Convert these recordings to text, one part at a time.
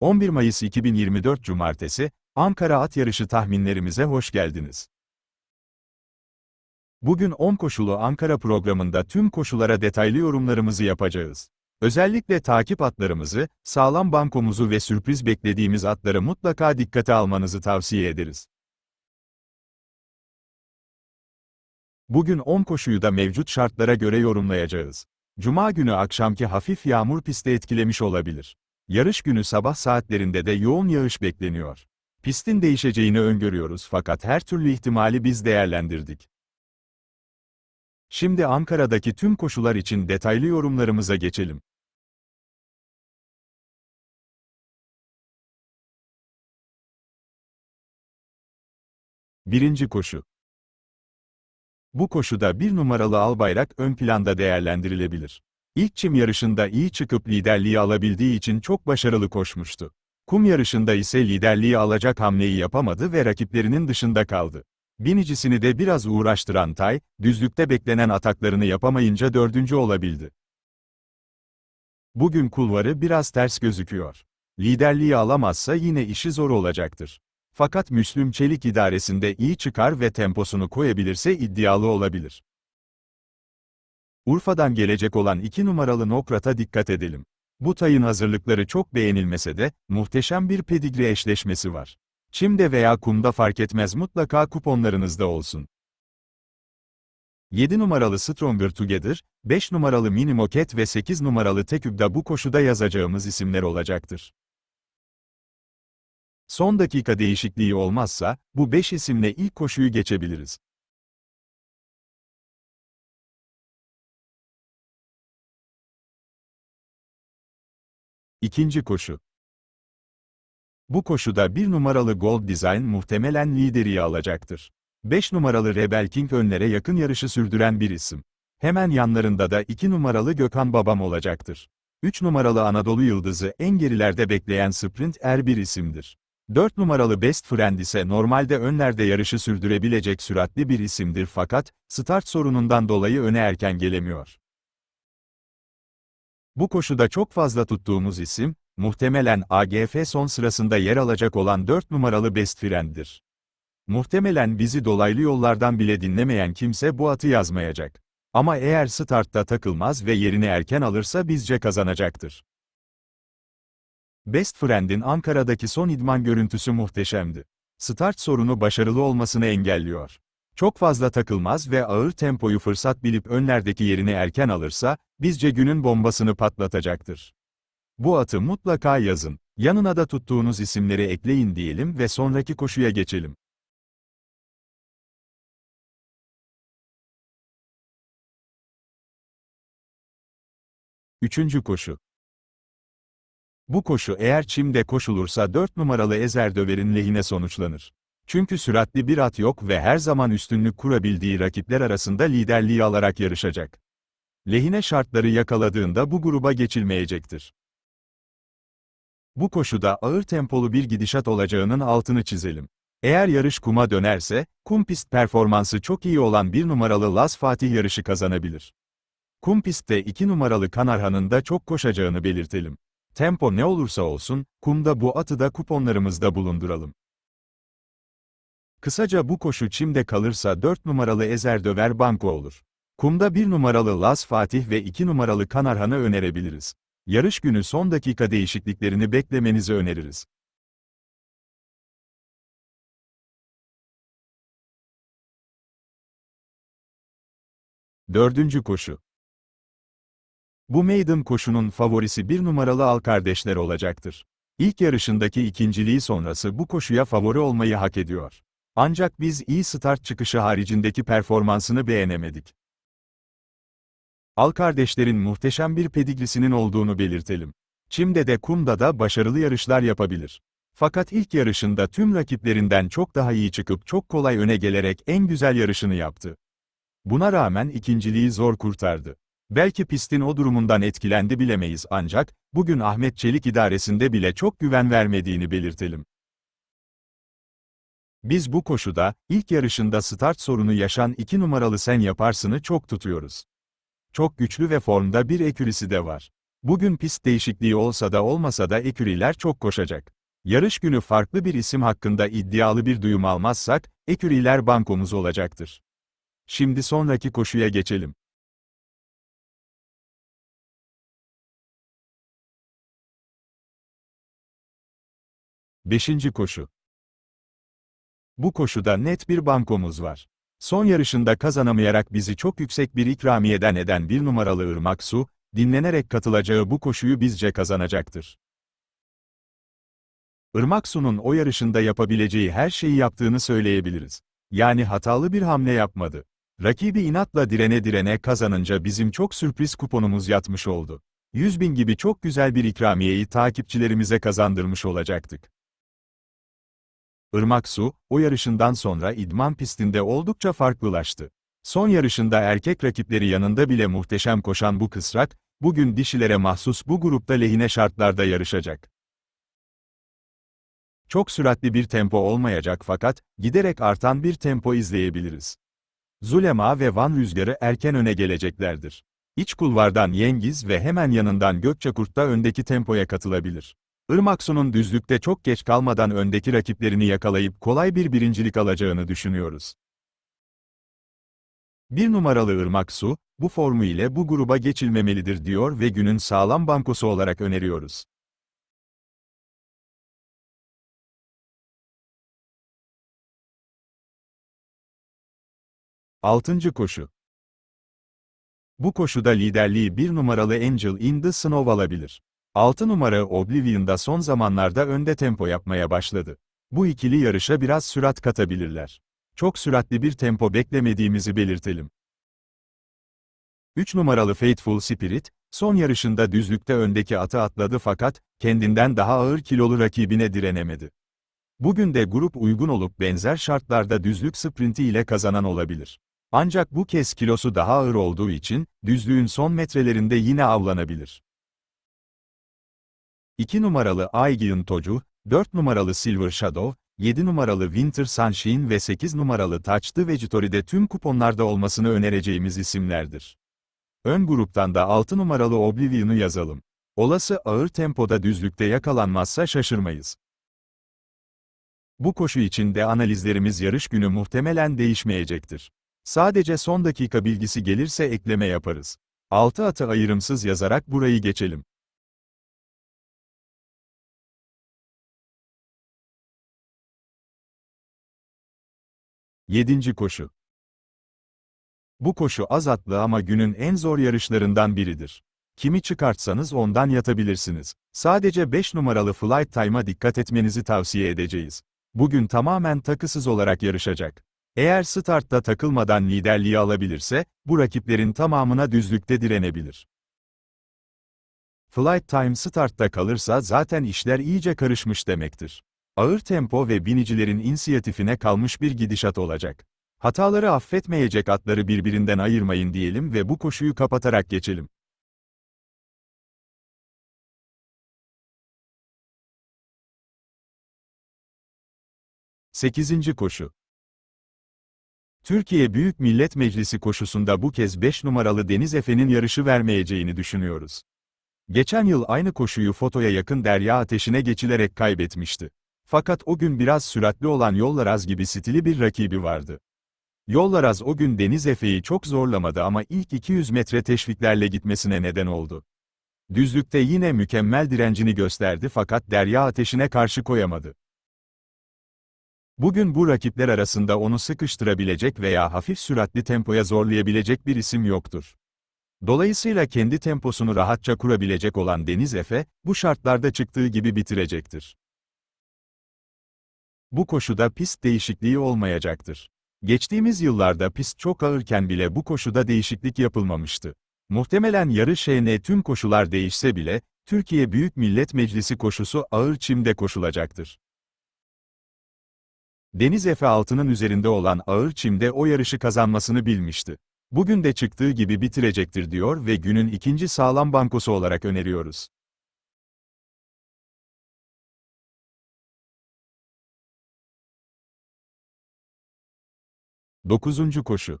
11 Mayıs 2024 Cumartesi, Ankara At Yarışı tahminlerimize hoş geldiniz. Bugün 10 koşulu Ankara programında tüm koşulara detaylı yorumlarımızı yapacağız. Özellikle takip atlarımızı, sağlam bankomuzu ve sürpriz beklediğimiz atları mutlaka dikkate almanızı tavsiye ederiz. Bugün 10 koşuyu da mevcut şartlara göre yorumlayacağız. Cuma günü akşamki hafif yağmur pisti etkilemiş olabilir. Yarış günü sabah saatlerinde de yoğun yağış bekleniyor. Pistin değişeceğini öngörüyoruz fakat her türlü ihtimali biz değerlendirdik. Şimdi Ankara'daki tüm koşular için detaylı yorumlarımıza geçelim. Birinci koşu. Bu koşuda bir numaralı Albayrak ön planda değerlendirilebilir. İlk çim yarışında iyi çıkıp liderliği alabildiği için çok başarılı koşmuştu. Kum yarışında ise liderliği alacak hamleyi yapamadı ve rakiplerinin dışında kaldı. Binicisini de biraz uğraştıran Tay, düzlükte beklenen ataklarını yapamayınca dördüncü olabildi. Bugün kulvarı biraz ters gözüküyor. Liderliği alamazsa yine işi zor olacaktır. Fakat Müslüm Çelik idaresinde iyi çıkar ve temposunu koyabilirse iddialı olabilir. Urfa'dan gelecek olan 2 numaralı Nokrat'a dikkat edelim. Bu tayın hazırlıkları çok beğenilmese de, muhteşem bir pedigri eşleşmesi var. Çimde veya kumda fark etmez mutlaka kuponlarınızda olsun. 7 numaralı Stronger Together, 5 numaralı Minimoket ve 8 numaralı Teküb'da bu koşuda yazacağımız isimler olacaktır. Son dakika değişikliği olmazsa, bu 5 isimle ilk koşuyu geçebiliriz. İkinci koşu. Bu koşuda bir numaralı Gold Design muhtemelen lideriyi alacaktır. 5 numaralı Rebel King önlere yakın yarışı sürdüren bir isim. Hemen yanlarında da 2 numaralı Gökhan Babam olacaktır. 3 numaralı Anadolu Yıldızı en gerilerde bekleyen sprint er bir isimdir. 4 numaralı Best Friend ise normalde önlerde yarışı sürdürebilecek süratli bir isimdir fakat, start sorunundan dolayı öne erken gelemiyor. Bu koşuda çok fazla tuttuğumuz isim, muhtemelen AGF son sırasında yer alacak olan 4 numaralı Best Friend'dir. Muhtemelen bizi dolaylı yollardan bile dinlemeyen kimse bu atı yazmayacak. Ama eğer startta takılmaz ve yerini erken alırsa bizce kazanacaktır. Best Friend'in Ankara'daki son idman görüntüsü muhteşemdi. Start sorunu başarılı olmasını engelliyor. Çok fazla takılmaz ve ağır tempoyu fırsat bilip önlerdeki yerini erken alırsa, bizce günün bombasını patlatacaktır. Bu atı mutlaka yazın. Yanına da tuttuğunuz isimleri ekleyin diyelim ve sonraki koşuya geçelim. Üçüncü koşu. Bu koşu eğer çimde koşulursa 4 numaralı Ezer Döver'in lehine sonuçlanır. Çünkü süratli bir at yok ve her zaman üstünlük kurabildiği rakipler arasında liderliği alarak yarışacak. Lehine şartları yakaladığında bu gruba geçilmeyecektir. Bu koşuda ağır tempolu bir gidişat olacağının altını çizelim. Eğer yarış kuma dönerse, kum pist performansı çok iyi olan bir numaralı Las Fatih yarışı kazanabilir. Kum pistte 2 numaralı Kanarhan'ın da çok koşacağını belirtelim. Tempo ne olursa olsun, kumda bu atı da kuponlarımızda bulunduralım. Kısaca bu koşu çimde kalırsa 4 numaralı Ezer Döver banko olur. Kumda 1 numaralı Las Fatih ve 2 numaralı Kanarhan'ı önerebiliriz. Yarış günü son dakika değişikliklerini beklemenizi öneririz. Dördüncü koşu. Bu maiden koşunun favorisi bir numaralı al kardeşler olacaktır. İlk yarışındaki ikinciliği sonrası bu koşuya favori olmayı hak ediyor. Ancak biz iyi start çıkışı haricindeki performansını beğenemedik. Al kardeşlerin muhteşem bir pedigrisinin olduğunu belirtelim. Çim'de de kumda da başarılı yarışlar yapabilir. Fakat ilk yarışında tüm rakiplerinden çok daha iyi çıkıp çok kolay öne gelerek en güzel yarışını yaptı. Buna rağmen ikinciliği zor kurtardı. Belki pistin o durumundan etkilendi bilemeyiz ancak, bugün Ahmet Çelik idaresinde bile çok güven vermediğini belirtelim. Biz bu koşuda, ilk yarışında start sorunu yaşan 2 numaralı sen yaparsını çok tutuyoruz. Çok güçlü ve formda bir ekürisi de var. Bugün pist değişikliği olsa da olmasa da eküriler çok koşacak. Yarış günü farklı bir isim hakkında iddialı bir duyum almazsak, eküriler bankomuz olacaktır. Şimdi sonraki koşuya geçelim. Beşinci koşu. Bu koşuda net bir bankomuz var. Son yarışında kazanamayarak bizi çok yüksek bir ikramiyeden eden bir numaralı Irmak Su, dinlenerek katılacağı bu koşuyu bizce kazanacaktır. Irmak Su'nun o yarışında yapabileceği her şeyi yaptığını söyleyebiliriz. Yani hatalı bir hamle yapmadı. Rakibi inatla direne direne kazanınca bizim çok sürpriz kuponumuz yatmış oldu. 100 bin gibi çok güzel bir ikramiyeyi takipçilerimize kazandırmış olacaktık. Irmak Su, o yarışından sonra idman pistinde oldukça farklılaştı. Son yarışında erkek rakipleri yanında bile muhteşem koşan bu kısrak, bugün dişilere mahsus bu grupta lehine şartlarda yarışacak. Çok süratli bir tempo olmayacak fakat, giderek artan bir tempo izleyebiliriz. Zulema ve Van Rüzgarı erken öne geleceklerdir. İç kulvardan Yengiz ve hemen yanından Gökçekurt da öndeki tempoya katılabilir. Irmaksu'nun düzlükte çok geç kalmadan öndeki rakiplerini yakalayıp kolay bir birincilik alacağını düşünüyoruz. Bir numaralı Irmak Su, bu formu ile bu gruba geçilmemelidir diyor ve günün sağlam bankosu olarak öneriyoruz. Altıncı koşu. Bu koşuda liderliği bir numaralı Angel in the Snow alabilir. 6 numara Oblivion'da son zamanlarda önde tempo yapmaya başladı. Bu ikili yarışa biraz sürat katabilirler. Çok süratli bir tempo beklemediğimizi belirtelim. 3 numaralı Faithful Spirit, son yarışında düzlükte öndeki atı atladı fakat, kendinden daha ağır kilolu rakibine direnemedi. Bugün de grup uygun olup benzer şartlarda düzlük sprinti ile kazanan olabilir. Ancak bu kez kilosu daha ağır olduğu için, düzlüğün son metrelerinde yine avlanabilir. 2 numaralı Aegean Tocu, 4 numaralı Silver Shadow, 7 numaralı Winter Sunshine ve 8 numaralı Touch the Vegetory'de tüm kuponlarda olmasını önereceğimiz isimlerdir. Ön gruptan da 6 numaralı Oblivion'u yazalım. Olası ağır tempoda düzlükte yakalanmazsa şaşırmayız. Bu koşu için de analizlerimiz yarış günü muhtemelen değişmeyecektir. Sadece son dakika bilgisi gelirse ekleme yaparız. 6 atı ayrımsız yazarak burayı geçelim. Yedinci koşu. Bu koşu az atlı ama günün en zor yarışlarından biridir. Kimi çıkartsanız ondan yatabilirsiniz. Sadece 5 numaralı Flight Time'a dikkat etmenizi tavsiye edeceğiz. Bugün tamamen takısız olarak yarışacak. Eğer startta takılmadan liderliği alabilirse, bu rakiplerin tamamına düzlükte direnebilir. Flight Time startta kalırsa zaten işler iyice karışmış demektir. Ağır tempo ve binicilerin inisiyatifine kalmış bir gidişat olacak. Hataları affetmeyecek atları birbirinden ayırmayın diyelim ve bu koşuyu kapatarak geçelim. Sekizinci koşu. Türkiye Büyük Millet Meclisi koşusunda bu kez 5 numaralı Deniz Efe'nin yarışı vermeyeceğini düşünüyoruz. Geçen yıl aynı koşuyu fotoya yakın Derya Ateşi'ne geçilerek kaybetmişti. Fakat o gün biraz süratli olan Yollaraz gibi stili bir rakibi vardı. Yollaraz o gün Deniz Efe'yi çok zorlamadı ama ilk 200 metre teşviklerle gitmesine neden oldu. Düzlükte yine mükemmel direncini gösterdi fakat Derya ateşine karşı koyamadı. Bugün bu rakipler arasında onu sıkıştırabilecek veya hafif süratli tempoya zorlayabilecek bir isim yoktur. Dolayısıyla kendi temposunu rahatça kurabilecek olan Deniz Efe, bu şartlarda çıktığı gibi bitirecektir. Bu koşuda pist değişikliği olmayacaktır. Geçtiğimiz yıllarda pist çok ağırken bile bu koşuda değişiklik yapılmamıştı. Muhtemelen yarı şehne tüm koşular değişse bile, Türkiye Büyük Millet Meclisi koşusu ağır çimde koşulacaktır. Deniz Efe altının üzerinde olan ağır çimde o yarışı kazanmasını bilmişti. Bugün de çıktığı gibi bitirecektir diyor ve günün ikinci sağlam bankosu olarak öneriyoruz. Dokuzuncu koşu.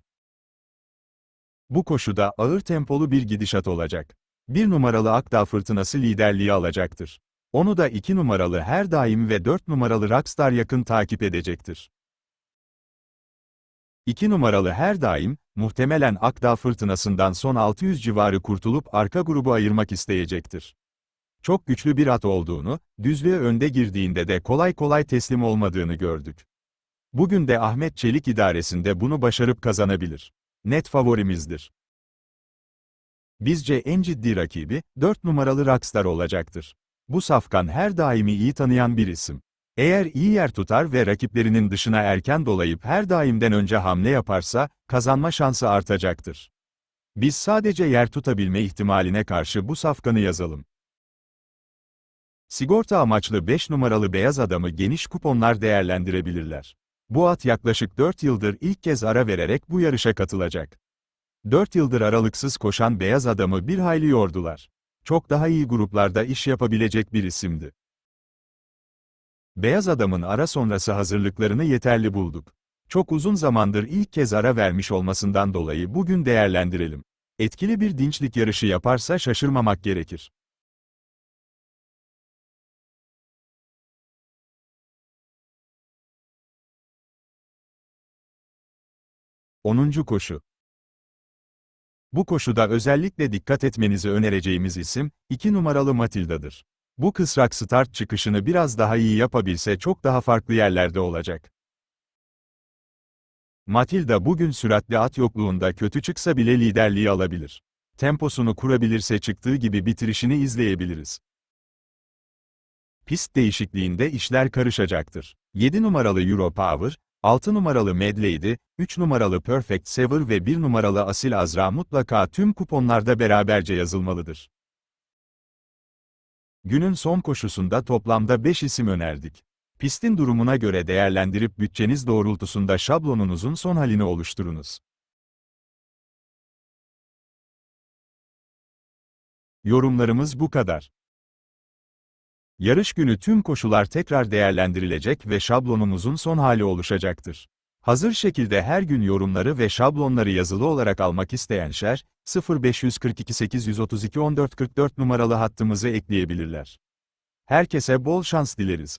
Bu koşuda ağır tempolu bir gidişat olacak. 1 numaralı Akdağ Fırtınası liderliği alacaktır. Onu da 2 numaralı Her Daim ve 4 numaralı Rockstar yakın takip edecektir. 2 numaralı Her Daim, muhtemelen Akdağ Fırtınası'ndan son 600 civarı kurtulup arka grubu ayırmak isteyecektir. Çok güçlü bir at olduğunu, düzlüğe önde girdiğinde de kolay kolay teslim olmadığını gördük. Bugün de Ahmet Çelik idaresinde bunu başarıp kazanabilir. Net favorimizdir. Bizce en ciddi rakibi, 4 numaralı Rockstar olacaktır. Bu safkan her daimi iyi tanıyan bir isim. Eğer iyi yer tutar ve rakiplerinin dışına erken dolayıp her daimden önce hamle yaparsa, kazanma şansı artacaktır. Biz sadece yer tutabilme ihtimaline karşı bu safkanı yazalım. Sigorta amaçlı 5 numaralı beyaz adamı geniş kuponlar değerlendirebilirler. Bu at yaklaşık 4 yıldır ilk kez ara vererek bu yarışa katılacak. 4 yıldır aralıksız koşan beyaz adamı bir hayli yordular. Çok daha iyi gruplarda iş yapabilecek bir isimdi. Beyaz adamın ara sonrası hazırlıklarını yeterli bulduk. Çok uzun zamandır ilk kez ara vermiş olmasından dolayı bugün değerlendirelim. Etkili bir dinçlik yarışı yaparsa şaşırmamak gerekir. 10. koşu. Bu koşuda özellikle dikkat etmenizi önereceğimiz isim, 2 numaralı Matilda'dır. Bu kısrak start çıkışını biraz daha iyi yapabilse çok daha farklı yerlerde olacak. Matilda bugün süratli at yokluğunda kötü çıksa bile liderliği alabilir. Temposunu kurabilirse çıktığı gibi bitirişini izleyebiliriz. Pist değişikliğinde işler karışacaktır. 7 numaralı Euro Power, 6 numaralı Medley'di, 3 numaralı Perfect Saver ve 1 numaralı Asil Azra mutlaka tüm kuponlarda beraberce yazılmalıdır. Günün son koşusunda toplamda 5 isim önerdik. Pistin durumuna göre değerlendirip bütçeniz doğrultusunda şablonunuzun son halini oluşturunuz. Yorumlarımız bu kadar. Yarış günü tüm koşular tekrar değerlendirilecek ve şablonumuzun son hali oluşacaktır. Hazır şekilde her gün yorumları ve şablonları yazılı olarak almak isteyenler, 0542 832 1444 numaralı hattımızı ekleyebilirler. Herkese bol şans dileriz.